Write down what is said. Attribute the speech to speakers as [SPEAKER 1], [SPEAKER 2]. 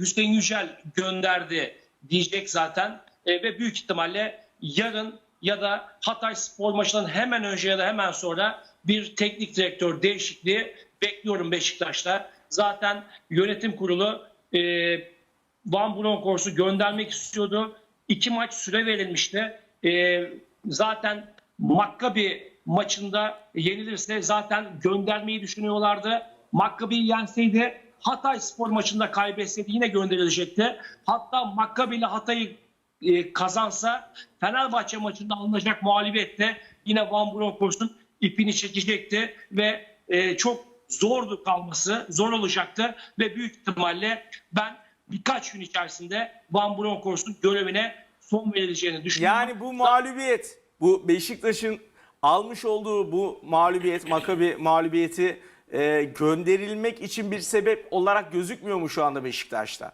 [SPEAKER 1] Hüseyin Yücel gönderdi diyecek zaten. E, ve büyük ihtimalle yarın ya da Hatay spor maçından hemen önce ya da hemen sonra bir teknik direktör değişikliği bekliyorum Beşiktaş'ta. Zaten yönetim kurulu e, Van Bronckhorst'u göndermek istiyordu. İki maç süre verilmişti. E, zaten Maccabi maçında yenilirse zaten göndermeyi düşünüyorlardı. Maccabi'yi yenseydi Hatay spor maçında kaybetseydi yine gönderilecekti. Hatta Maccabi ile Hatay'ı e, kazansa Fenerbahçe maçında alınacak mağlubiyette yine Van Bronckhorst'un ipini çekecekti ve e, çok zordu kalması, zor olacaktı ve büyük ihtimalle ben birkaç gün içerisinde Van Bronckhorst'un görevine son verileceğini düşünüyorum.
[SPEAKER 2] Yani bu mağlubiyet, bu Beşiktaş'ın almış olduğu bu mağlubiyet, Makabi mağlubiyeti e, gönderilmek için bir sebep olarak gözükmüyor mu şu anda Beşiktaş'ta?